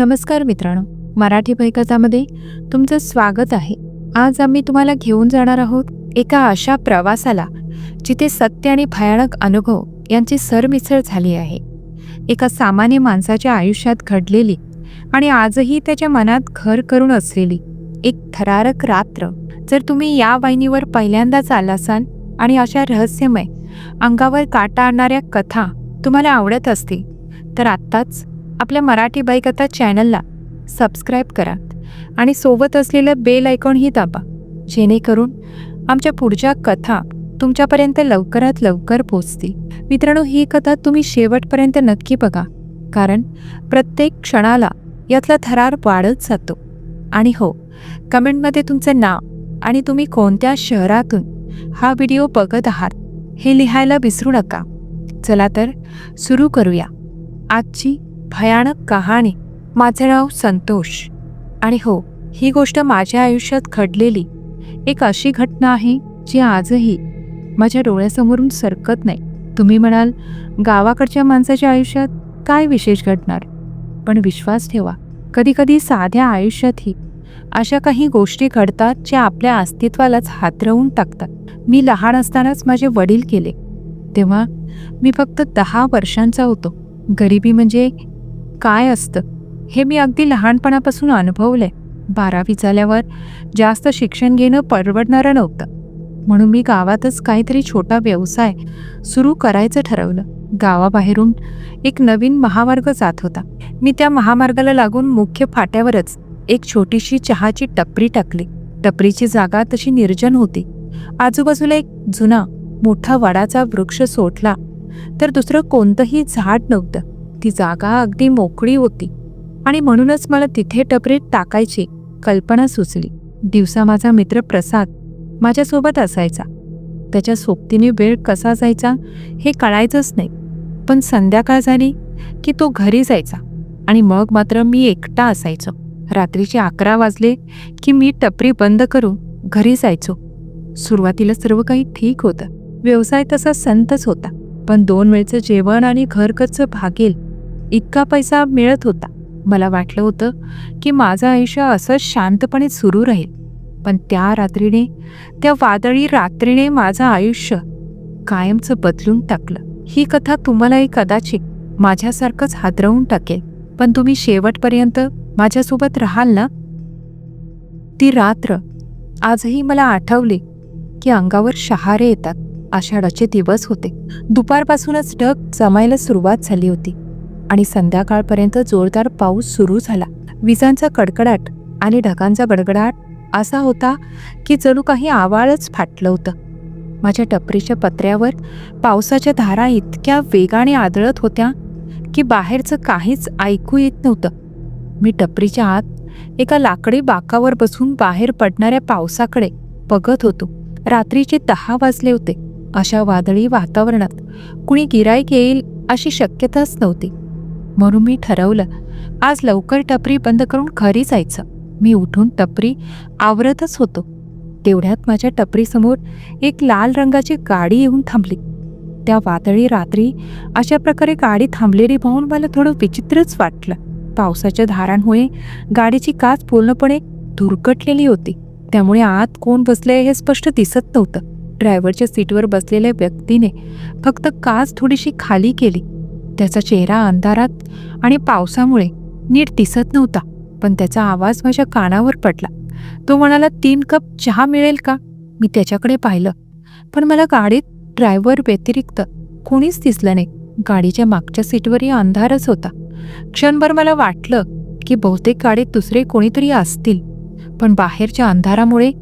नमस्कार मित्रांनो मराठी भयकथामध्ये तुमचं स्वागत आहे. आज आम्ही तुम्हाला घेऊन जाणार आहोत एका अशा प्रवासाला जिथे सत्य आणि भयानक अनुभव यांची सरमिसळ झाली आहे. एका सामान्य माणसाच्या आयुष्यात घडलेली आणि आजही त्याच्या मनात घर करून असलेली एक थरारक रात्र. जर तुम्ही या वाहिनीवर पहिल्यांदाच आला असाल आणि अशा रहस्यमय अंगावर काटा आणणाऱ्या कथा तुम्हाला आवडत असतील तर आत्ताच आपल्या मराठी बाईकथा चॅनलला सबस्क्राईब करा आणि सोबत असलेलं बेल आयकॉनही दाबा जेणेकरून आमच्या पुढच्या कथा तुमच्यापर्यंत लवकरात लवकर पोचतील. मित्रांनो ही कथा तुम्ही शेवटपर्यंत नक्की बघा कारण प्रत्येक क्षणाला यातला थरार वाढत जातो. आणि हो कमेंटमध्ये तुमचं नाव आणि तुम्ही कोणत्या शहरातून हा व्हिडिओ बघत आहात हे लिहायला विसरू नका. चला तर सुरू करूया. आजची भयानक कहाणी. माझे नाव संतोष. आणि हो ही गोष्ट माझ्या आयुष्यात घडलेली. एक अशी घटना आहे जी आजही माझ्या डोळ्यासमोरून सरकत नाही. तुम्ही म्हणाल गावाकडच्या माणसाच्या आयुष्यात काय विशेष घडणार? पण विश्वास ठेवा कधीकधी साध्या आयुष्यातही अशा काही गोष्टी घडतात ज्या आपल्या अस्तित्वालाच हातरवून टाकतात. मी लहान असतानाच माझे वडील केले. तेव्हा मी फक्त दहा वर्षांचा होतो. गरिबी म्हणजे काय असतं? हे मी अगदी लहानपणापासून अनुभवलं आहे बारावी झाल्यावर जास्त शिक्षण घेणं परवडणारं नव्हतं. म्हणून मी गावातच काहीतरी छोटा व्यवसाय सुरू करायचं ठरवलं. गावाबाहेरून एक नवीन महामार्ग जात होता. मी त्या महामार्गाला लागून मुख्य फाट्यावरच एक छोटीशी चहाची टपरी टाकली. टपरीची जागा तशी निर्जन होती. आजूबाजूला एक जुना मोठा वडाचा वृक्ष सोडला तर दुसरं कोणतंही झाड नव्हतं. ती जागा अगदी मोकळी होती. आणि म्हणूनच मला तिथे टपरीत टाकायची कल्पना सुचली. दिवसा माझा मित्र प्रसाद माझ्यासोबत असायचा. त्याच्या सोबतीने वेळ कसा जायचा हे कळायचंच नाही. पण संध्याकाळ झाली की तो घरी जायचा आणि मग मात्र मी एकटा असायचो. रात्रीचे अकरा वाजले की मी टपरी बंद करून घरी जायचो. सुरुवातीला सर्व काही ठीक होतं. व्यवसाय तसा संतच होता. पण दोन वेळचं जेवण आणि घरखर्च भागेल इतका पैसा मिळत होता. मला वाटलं होतं की माझं आयुष्य असंच शांतपणे सुरू राहील. पण त्या रात्रीने त्या वादळी रात्रीने माझं आयुष्य कायमचं बदलून टाकलं. ही कथा तुम्हालाही कदाचित माझ्यासारखंच हादरवून टाकेल. पण तुम्ही शेवटपर्यंत माझ्यासोबत राहाल ना? ती रात्र आजही मला आठवली की अंगावर शहारे येतात. आषाढाचे दिवस होते. दुपारपासूनच ढग जमायला सुरुवात झाली होती. आणि संध्याकाळपर्यंत जोरदार पाऊस सुरू झाला. विजांचा कडकडाट आणि ढगांचा गडगडाट असा होता की जणू काही आवाळच फाटलं होतं. माझ्या टपरीच्या पत्र्यावर पावसाच्या धारा इतक्या वेगाने आदळत होत्या की बाहेरचं काहीच ऐकू येत नव्हतं. मी टपरीच्या आत एका लाकडी बाकावर बसून बाहेर पडणाऱ्या पावसाकडे बघत होतो. रात्रीचे दहा वाजले होते. अशा वादळी वातावरणात कुणी गिराईक येईल अशी शक्यताच नव्हती. म्हणून मी ठरवलं. आज लवकर टपरी बंद करून घरी जायचं. मी उठून टपरी आवरतच होतो. तेवढ्यात माझ्या टपरीसमोर एक लाल रंगाची गाडी येऊन थांबली. त्या वादळी रात्री अशा प्रकारे गाडी थांबलेली पाहून मला थोडं विचित्रच वाटलं. पावसाच्या धारांमुळे गाडीची काच पूर्णपणे धुरकटलेली होती. त्यामुळे आत कोण बसले हे स्पष्ट दिसत नव्हतं. ड्रायव्हरच्या सीटवर बसलेल्या व्यक्तीने फक्त काच थोडीशी खाली केली. त्याचा चेहरा अंधारात आणि पावसामुळे नीट दिसत नव्हता पण त्याचा आवाज माझ्या कानावर पडला. तो म्हणाला तीन कप चहा मिळेल का? मी त्याच्याकडे पाहिलं. पण मला गाडीत ड्रायव्हर व्यतिरिक्त कोणीच दिसलं नाही. गाडीच्या मागच्या सीटवरही अंधारच होता. क्षणभर मला वाटलं की बहुतेक गाडीत दुसरे कोणीतरी असतील पण बाहेरच्या अंधारामुळे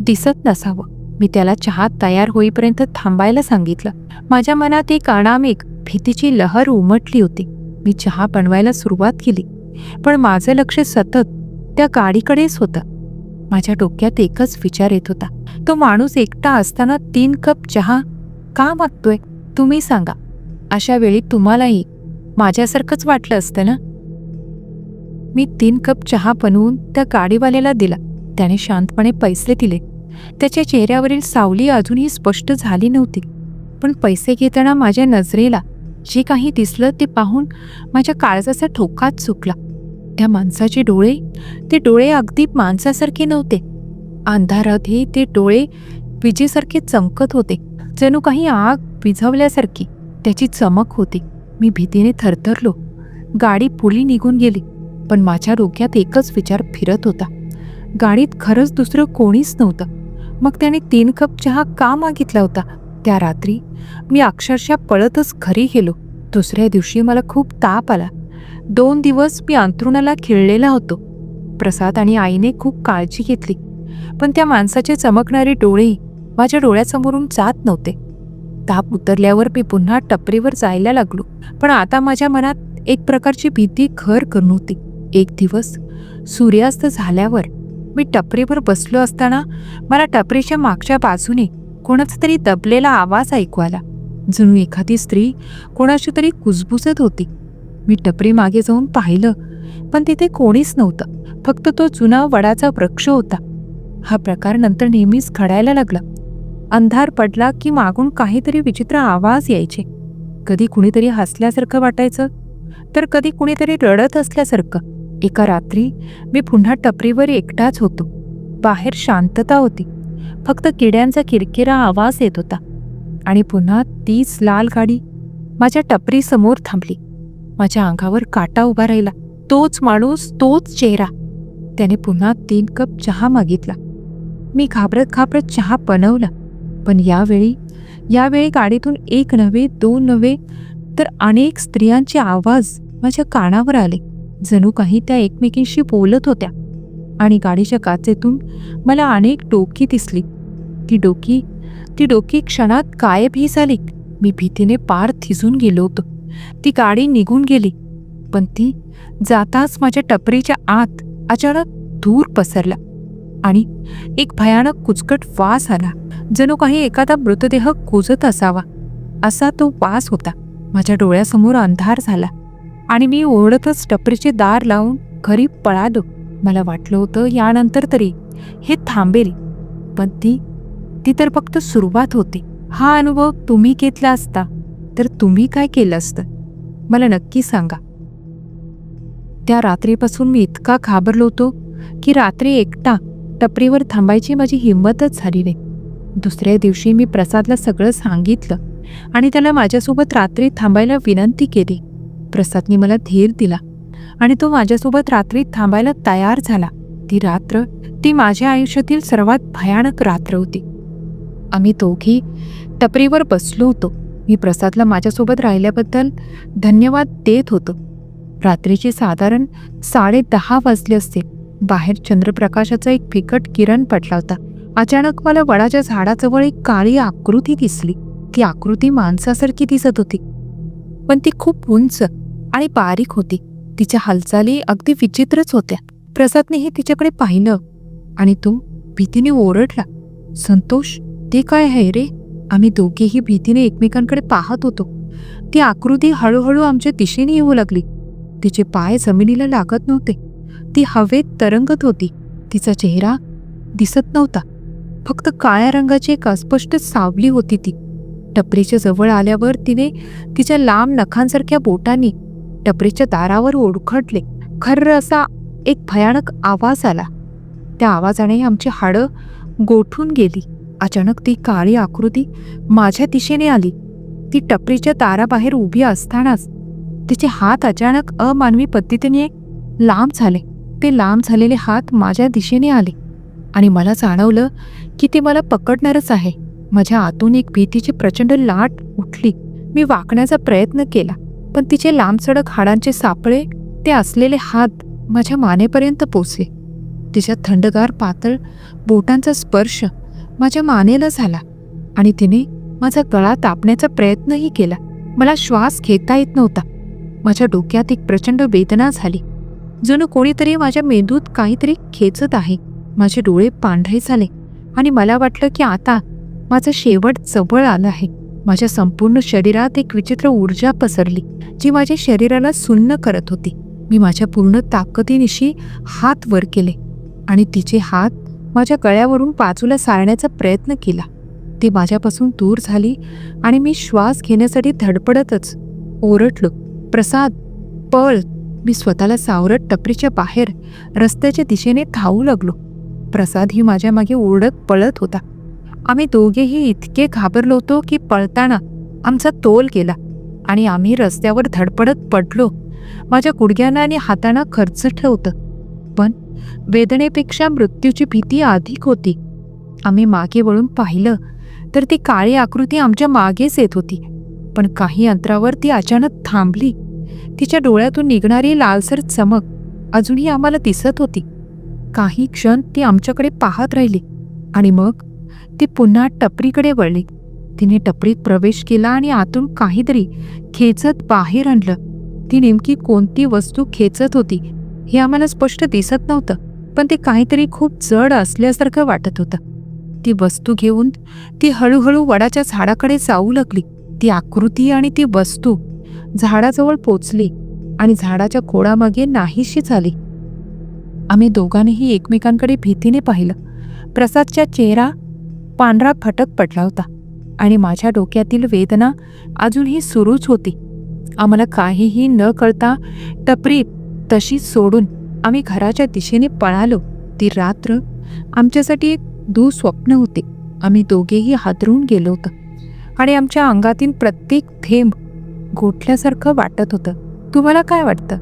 दिसत नसावं. मी त्याला चहा तयार होईपर्यंत थांबायला सांगितलं. माझ्या मनात एक अनामिक भीतीची लहर उमटली होती. मी चहा बनवायला सुरुवात केली पण माझं लक्ष सतत त्या गाडीकडेच होतं. माझ्या डोक्यात एकच विचार येत होता. तो माणूस एकटा असताना तीन कप चहा का मागतोय तुम्ही सांगा. अशा वेळी तुम्हालाही माझ्यासारखंच वाटलं असतं ना? मी तीन कप चहा बनवून त्या गाडीवाल्याला दिला. त्याने शांतपणे पैसे दिले. त्याच्या चेहऱ्यावरील सावली अजूनही स्पष्ट झाली नव्हती. पण पैसे घेताना माझ्या नजरेला जे काही दिसलं ते पाहून माझ्या काळजाचा ठोकाच चुकला. त्या माणसाचे डोळे ते डोळे अगदी माणसासारखे नव्हते. अंधारातही ते डोळे विजेसारखे चमकत होते. जणू काही आग विझवल्यासारखी त्याची चमक होती. मी भीतीने थरथरलो. गाडी पुढे निघून गेली पण माझ्या डोक्यात एकच विचार फिरत होता. गाडीत खरंच दुसरं कोणीच नव्हतं. मग त्याने तीन कप चहा का मागितला होता? त्या रात्री मी अक्षरशः पळतच घरी गेलो. दुसऱ्या दिवशी मला खूप ताप आला. दोन दिवस मी अंथरुणाला खिळलेला होतो. प्रसाद आणि आईने खूप काळजी घेतली पण त्या माणसाचे चमकणारे डोळे माझ्या डोळ्यासमोरून जात नव्हते. ताप उतरल्यावर मी पुन्हा टपरीवर जायला लागलो पण आता माझ्या मनात एक प्रकारची भीती घर करून होती. एक दिवस सूर्यास्त झाल्यावर मी टपरीवर बसलो असताना मला टपरीच्या मागच्या बाजूने कोणाचा तरी दबलेला आवाज ऐकू आला. जणू एखादी स्त्री कोणाशी तरी कुजबुजत होती. मी टपरी मागे जाऊन पाहिलं पण तिथे कोणीच नव्हतं. फक्त तो जुना वडाचा वृक्ष होता. हा प्रकार नंतर नेहमीच घडायला लागला. अंधार पडला की मागून काहीतरी विचित्र आवाज यायचे. कधी कुणीतरी हसल्यासारखं वाटायचं तर कधी कुणीतरी रडत असल्यासारखं. एका रात्री मी पुन्हा टपरीवर एकटाच होतो. बाहेर शांतता होती. फक्त किड्यांचा किरकिरा आवाज येत होता. आणि पुन्हा तीच लाल गाडी माझ्या टपरीसमोर थांबली. माझ्या अंगावर काटा उभा राहिला. तोच माणूस तोच चेहरा. त्याने पुन्हा तीन कप चहा मागितला. मी घाबरत घाबरत चहा बनवला. पण यावेळी यावेळी गाडीतून एक नव्हे दोन नव्हे तर अनेक स्त्रियांचे आवाज माझ्या कानावर आले. जणू काही त्या एकमेकींशी बोलत होत्या. आणि गाडीच्या काचेतून मला अनेक डोकी दिसली. ती डोकी ती डोकी क्षणात गायबही झाली. मी भीतीने पार थिजून गेलो होतो. ती गाडी निघून गेली पण ती जाताच माझ्या टपरीच्या आत अचानक धूर पसरला आणि एक भयानक कुचकट वास आला. जणू काही एखादा मृतदेह कुजत असावा असा तो वास होता. माझ्या डोळ्यासमोर अंधार झाला आणि मी ओरडतच टपरीचे दार लावून घरी पळालो. मला वाटलं होतं यानंतर तरी हे थांबेल पण ती ती तर फक्त सुरुवात होती. हा अनुभव तुम्ही घेतला असता तर तुम्ही काय केलं असतं? मला नक्की सांगा. त्या रात्रीपासून मी इतका घाबरलो होतो की रात्री एकटा टपरीवर थांबायची माझी हिंमतच झाली नाही. दुसऱ्या दिवशी मी प्रसादला सगळं सांगितलं आणि त्याला माझ्यासोबत रात्री थांबायला विनंती केली. प्रसादने मला धीर दिला आणि तो माझ्यासोबत रात्री थांबायला तयार झाला. ती रात्र ती माझ्या आयुष्यातील सर्वात भयानक रात्र होती. आम्ही दोघी टपरीवर बसलो होतो. मी प्रसादला माझ्यासोबत राहिल्याबद्दल धन्यवाद देत होतो. रात्रीचे साधारण साडे दहा वाजले असते. बाहेर चंद्रप्रकाशाचा एक फिकट किरण पडला होता. अचानक मला वडाच्या झाडाजवळ एक काळी आकृती दिसली. ती आकृती माणसासारखी दिसत होती. पण ती खूप उंच आणि बारीक होती. तिच्या हालचाली अगदी विचित्रच होत्या. प्रसादनेही तिच्याकडे पाहिलं आणि तो भीतीने ओरडला. संतोष ते काय आहे रे? आम्ही दोघेही भीतीने एकमेकांकडे पाहत होतो. ती आकृती हळूहळू आमच्या दिशेने येऊ लागली. तिचे पाय जमिनीला लागत नव्हते. ती हवेत तरंगत होती. तिचा चेहरा दिसत नव्हता. फक्त काळ्या रंगाची एक अस्पष्ट सावली होती ती. टपरीच्या जवळ आल्यावर तिने तिच्या लांब नखांसारख्या बोटांनी टपरीच्या दारावर ओळखडले खर्र असा एक भयानक आवाज आला. त्या आवाजाने आमची हाडं गोठून गेली. अचानक ती काळी आकृती माझ्या दिशेने आली. ती टपरीच्या दाराबाहेर उभी असतानाच तिचे हात अचानक अमानवी पद्धतीने लांब झाले. ते लांब झालेले हात माझ्या दिशेने आले आणि मला जाणवलं की ते मला पकडणारच आहे. माझ्या आतून एक भीतीची प्रचंड लाट उठली. मी वाकण्याचा प्रयत्न केला पण तिचे लांबसडक हाडांचे सापळे ते असलेले हात माझ्या मानेपर्यंत पोचले. तिच्या थंडगार पातळ बोटांचा स्पर्श माझ्या मानेला झाला आणि तिने माझा गळा तापण्याचा प्रयत्नही केला. मला श्वास घेता येत नव्हता. माझ्या डोक्यात एक प्रचंड वेदना झाली. जणू कोणीतरी माझ्या मेंदूत काहीतरी खेचत आहे. माझे डोळे पांढरे झाले आणि मला वाटलं की आता माझं शेवट जवळ आलं आहे. माझ्या संपूर्ण शरीरात एक विचित्र ऊर्जा पसरली जी माझ्या शरीराला सुन्न करत होती. मी माझ्या पूर्ण ताकदीनिशी हात वर केले आणि तिचे हात माझ्या गळ्यावरून बाजूला सारण्याचा प्रयत्न केला. ती माझ्यापासून दूर झाली आणि मी श्वास घेण्यासाठी धडपडतच ओरडलो. प्रसाद पळ. मी स्वतःला सावरत टपरीच्या बाहेर रस्त्याच्या दिशेने धावू लागलो. प्रसाद ही माझ्या मागे ओरडत पळत होता. आम्ही दोघेही इतके घाबरलो होतो की पळताना आमचा तोल गेला आणि आम्ही रस्त्यावर धडपडत पडलो. माझ्या गुडघ्यांना आणि हातांना खर्च ठेवतं. वेदनेपेक्षा मृत्यूची भीती अधिक होती. आम्ही मागे वळून पाहिलं तर ती काळी आकृती आमच्या मागेच येत होती पण काही अंतरावर ती अचानक थांबली. तिच्या डोळ्यातून निघणारी लालसर चमक अजूनही आम्हाला दिसत होती. काही क्षण ती आमच्याकडे पाहत राहिली आणि मग ती पुन्हा टपरीकडे वळली. तिने टपरीत प्रवेश केला आणि आतून काहीतरी खेचत बाहेर आणलं. ती नेमकी कोणती वस्तू खेचत होती? हे आम्हाला स्पष्ट दिसत नव्हतं पण ते काहीतरी खूप जड असल्यासारखं वाटत होतं. ती वस्तू घेऊन ती हळूहळू वडाच्या झाडाकडे जाऊ लागली. ती आकृती आणि ती वस्तू झाडाजवळ पोचली आणि झाडाच्या खोडामागे नाहीशी झाली. आम्ही दोघांनीही एकमेकांकडे भीतीने पाहिलं. प्रसादच्या चेहरा पांढरा फटक पडला होता आणि माझ्या डोक्यातील वेदना अजूनही सुरूच होती. आम्हाला काहीही न कळता टपरी तशी सोडून आम्ही घराच्या दिशेने पळालो. ती रात्र आमच्यासाठी एक दुःस्वप्न होते. आम्ही दोघेही हादरून गेलो होतो. आणि आमच्या अंगातील प्रत्येक थेंब गोठल्यासारखं वाटत होतं. तुम्हाला काय वाटतं?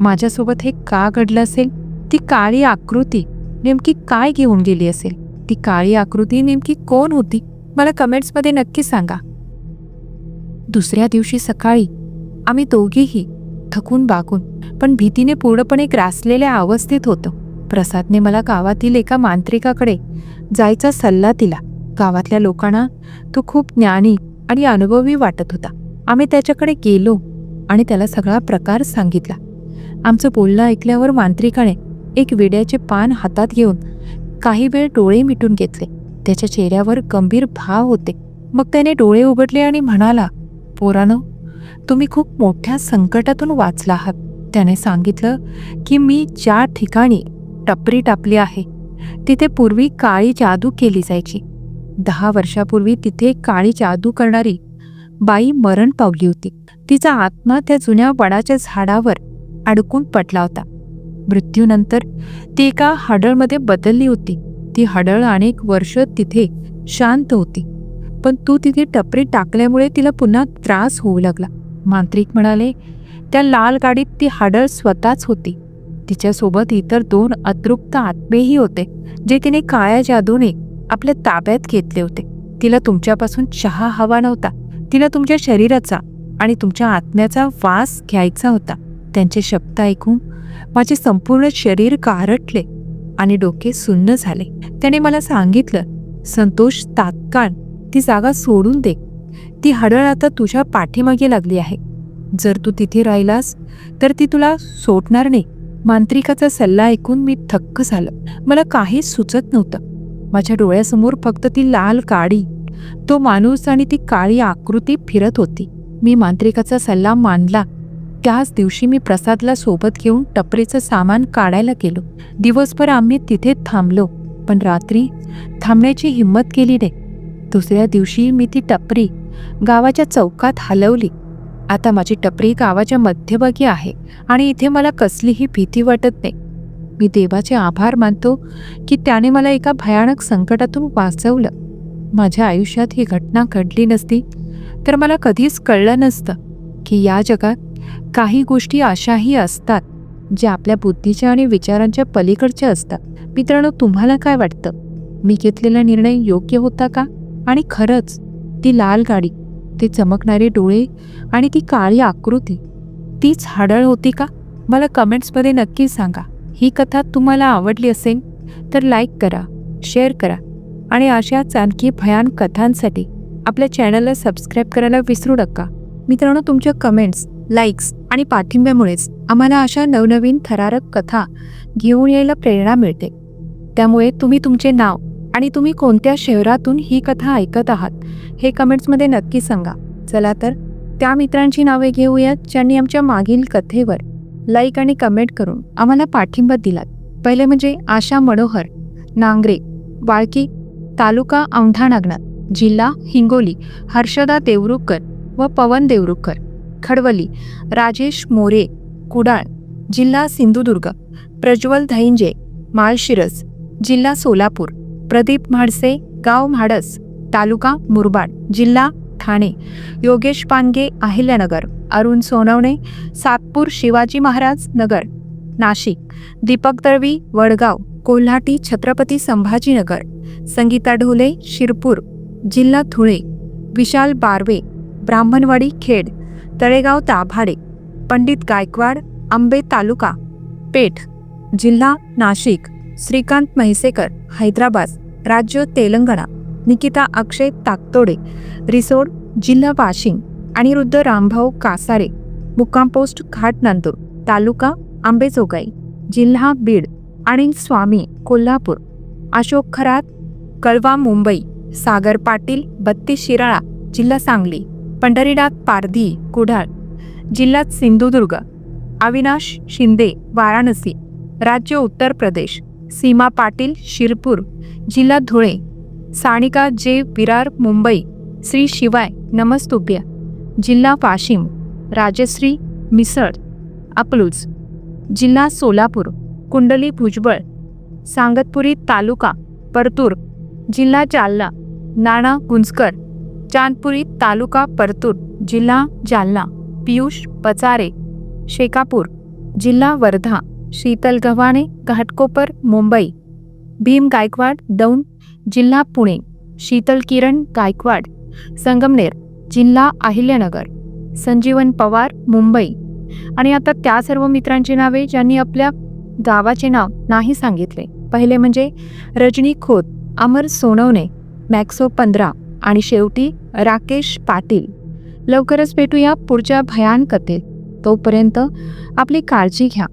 माझ्यासोबत हे का घडलं असेल? ती काळी आकृती नेमकी काय घेऊन गेली असेल? ती काळी आकृती नेमकी कोण होती? मला कमेंट्समध्ये नक्की सांगा. दुसऱ्या दिवशी सकाळी आम्ही दोघेही थकून बागून पण भीतीने पूर्णपणे ग्रासलेल्या अवस्थेत होतो. प्रसादने मला गावातील एका मांत्रिकाकडे जायचा सल्ला दिला. गावातल्या लोकांना तो खूप ज्ञानी आणि अनुभवी वाटत होता. आम्ही त्याच्याकडे गेलो आणि त्याला सगळा प्रकार सांगितला. आमचं बोलणं ऐकल्यावर मांत्रिकाने एक विड्याचे पान हातात घेऊन काही वेळ डोळे मिटून घेतले. त्याच्या चेहऱ्यावर गंभीर भाव होते. मग त्याने डोळे उघडले आणि म्हणाला पोरानो तुम्ही खूप मोठ्या संकटातून वाचला आहात. त्याने सांगितलं की मी ज्या ठिकाणी टपरी टापली आहे तिथे पूर्वी काळी जादू केली जायची. दहा वर्षापूर्वी तिथे काळी जादू करणारी बाई मरण पावली होती. तिचा आत्मा त्या जुन्या वडाच्या झाडावर अडकून पडला होता. मृत्यूनंतर ती एका हडळमध्ये बदलली होती. ती हडळ अनेक वर्ष तिथे शांत होती. पण तू तिथे टपरी टाकल्यामुळे तिला पुन्हा त्रास होऊ लागला. मांत्रिक म्हणाले त्या लाल गाडीत ती हडळ स्वतःच होती. तिच्यासोबत इतर दोन अतृप्त आत्मेही होते जे तिने काळ्या जादूने आपल्या ताब्यात घेतले होते. तिला तुमच्यापासून चहा हवा नव्हता तिला तुमच्या शरीराचा आणि तुमच्या आत्म्याचा वास घ्यायचा होता. त्यांचे शब्द ऐकून माझे संपूर्ण शरीर गारटले आणि डोके सुन्न झाले. त्याने मला सांगितलं संतोष तात्काळ ती जागा सोडून दे. ती हडळ आता तुझ्या पाठीमागे लागली आहे. जर तू तिथे राहिलास तर ती तुला सोडणार नाही. मांत्रिकाचा सल्ला ऐकून मी थक्क झालं. मला काहीच सुचत नव्हतं. माझ्या डोळ्यासमोर फक्त ती लाल काळी तो माणूस आणि ती काळी आकृती फिरत होती. मी मांत्रिकाचा सल्ला मानला. त्याच दिवशी मी प्रसादला सोबत घेऊन टपरीचं सामान काढायला गेलो. दिवसभर आम्ही तिथे थांबलो पण रात्री थांबण्याची हिंमत केली नाही. दुसऱ्या दिवशी मी ती टपरी गावाच्या चौकात हलवली. आता माझी टपरी गावाच्या मध्यभागी आहे आणि इथे मला कसलीही भीती वाटत नाही. मी देवाचे आभार मानतो की त्याने मला एका भयानक संकटातून वाचवलं. माझ्या आयुष्यात ही घटना घडली नसती तर मला कधीच कळलं नसतं की या जगात काही गोष्टी अशाही असतात ज्या आपल्या बुद्धीच्या आणि विचारांच्या पलीकडच्या असतात. मित्रांनो तुम्हाला काय वाटतं? मी घेतलेला निर्णय योग्य होता का? आणि खरंच ती लाल गाडी ते चमकणारे डोळे आणि ती काळी आकृती. तीच हाडळ होती का? मला कमेंट्समध्ये नक्की सांगा. ही कथा तुम्हाला आवडली असेल तर लाईक करा शेअर करा आणि अशाच आणखी भयान कथांसाठी आपल्या चॅनलला सबस्क्राईब करायला विसरू नका. मित्रांनो तुमच्या कमेंट्स लाईक्स आणि पाठिंब्यामुळेच आम्हाला अशा नवनवीन थरारक कथा घेऊन यायला प्रेरणा मिळते. त्यामुळे तुम्ही तुमचे नाव आणि तुम्ही कोणत्या शहरातून ही कथा ऐकत आहात हे कमेंट्समध्ये नक्की सांगा. चला तर त्या मित्रांची नावे घेऊयात ज्यांनी आमच्या मागील कथेवर लाईक आणि कमेंट करून आम्हाला पाठिंबा दिलात. पहिले म्हणजे आशा मनोहर नांगरे वाळकी तालुका औंढा नागनाथ जिल्हा हिंगोली हर्षदा देवरुखकर व पवन देवरुखकर खडवली राजेश मोरे कुडाळ जिल्हा सिंधुदुर्ग प्रज्वल धैंजे माळशिरस जिल्हा सोलापूर. प्रदीप म्हाडसे गाव म्हाडस तालुका मुरबाड जिल्हा ठाणे. योगेश पानगे अहिल्यानगर अरुण सोनवणे सातपूर शिवाजी महाराज नगर नाशिक. दीपक दळवी वडगाव कोल्हाटी छत्रपती संभाजीनगर. संगीता ढोले शिरपूर जिल्हा धुळे. विशाल बारवे ब्राह्मणवाडी खेड तळेगाव दाभाडे. पंडित गायकवाड आंबे तालुका. पेठ जिल्हा नाशिक. श्रीकांत म्हैसेकर हैदराबाद. राज्य तेलंगणा निकिता अक्षय ताकतोडे रिसोड जिल्हा वाशिम अनिरुद्ध रामभाऊ कासारे मुक्काम पोस्ट घाट नांदूर तालुका आंबेजोगाई जिल्हा बीड आणि स्वामी कोल्हापूर अशोक खरात कळवा मुंबई सागर पाटील बत्तीस शिराळा जिल्हा सांगली पंढरीनाथ पारधी कुडाळ जिल्ह्यात सिंधुदुर्ग अविनाश शिंदे वाराणसी राज्य उत्तर प्रदेश सीमा पाटील शिरपूर जिल्हा धुळे सानिका जे विरार मुंबई श्री शिवाय नमस्तुभ्य. जिल्हा वाशिम राजश्री मिसळ अकलूज. जिल्हा सोलापूर कुंडली भुजबळ सांगतपुरी तालुका परतूर. जिल्हा जालना नाणा गुंजकर चांदपुरी तालुका परतूर. जिल्हा जालना पियुष पचारे शेकापूर. जिल्हा वर्धा. शीतल गव्हाणे घाटकोपर मुंबई. भीम गायकवाड दौंड जिल्हा पुणे. शीतल किरण गायकवाड संगमनेर जिल्हा अहिल्यानगर. संजीवन पवार मुंबई. आणि आता त्या सर्व मित्रांची नावे ज्यांनी आपल्या गावाचे नाव नाही सांगितले. पहिले म्हणजे रजनी खोत अमर सोनवणे मॅक्सो पंधरा आणि शेवटी राकेश पाटील. लवकरच भेटूया पुढच्या भयान कथेत. तोपर्यंत आपली काळजी घ्या.